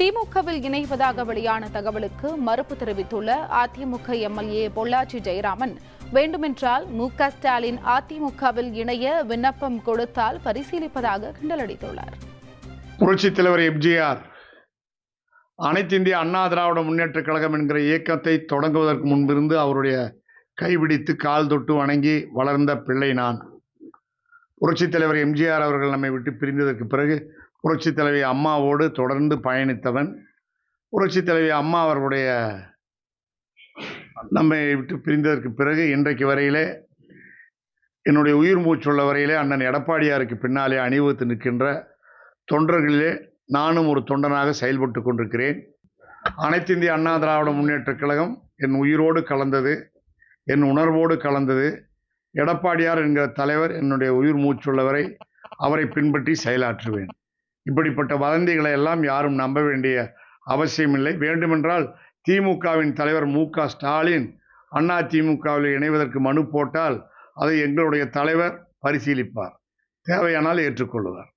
திமுகவில் இணைவதாக வெளியான தகவலுக்கு மறுப்பு தெரிவித்துள்ள அதிமுக எம்எல்ஏ பொள்ளாச்சி ஜெயராமன் வேண்டுமென்றால் மு க ஸ்டாலின் அதிமுகவில் இணைய விண்ணப்பம் கொடுத்தால் பரிசீலிப்பதாக கிண்டலடித்துள்ளார். புரட்சித் தலைவர் எம்ஜிஆர் அனைத்து இந்திய அண்ணா திராவிட முன்னேற்ற கழகம் என்கிற இயக்கத்தை தொடங்குவதற்கு முன்பிருந்து அவருடைய கைபிடித்து கால் தொட்டு வணங்கி வளர்ந்த பிள்ளை நான். புரட்சித் தலைவர் எம்ஜிஆர் அவர்கள் நம்மை விட்டு பிரிந்ததற்கு பிறகு புரட்சித் தலைவி அம்மாவோடு தொடர்ந்து பயணித்தவன் புரட்சித் தலைவி அம்மா அவர்களுடைய நம்மை விட்டு பிரிந்ததற்கு பிறகு இன்றைக்கு வரையிலே என்னுடைய உயிர் மூச்சுள்ள வரையிலே அண்ணன் எடப்பாடியாருக்கு பின்னாலே அணிவகுத்து நிற்கின்ற தொண்டர்களிலே நானும் ஒரு தொண்டனாக செயல்பட்டு கொண்டிருக்கிறேன். அனைத்து இந்திய அண்ணா திராவிட முன்னேற்றக் கழகம் என் உயிரோடு கலந்தது என் உணர்வோடு கலந்தது. எடப்பாடியார் என்கிற தலைவர் என்னுடைய உயிர் மூச்சுள்ளவரை அவரை பின்பற்றி செயலாற்றுவேன். இப்படிப்பட்ட வதந்திகளை எல்லாம் யாரும் நம்ப வேண்டிய அவசியமில்லை. வேண்டுமென்றால் திமுகவின் தலைவர் மு க ஸ்டாலின் அண்ணா திமுகவில் இணைவதற்கு மனு போட்டால் அதை எங்களுடைய தலைவர் பரிசீலிப்பார். தேவையானால் ஏற்றுக்கொள்வார்.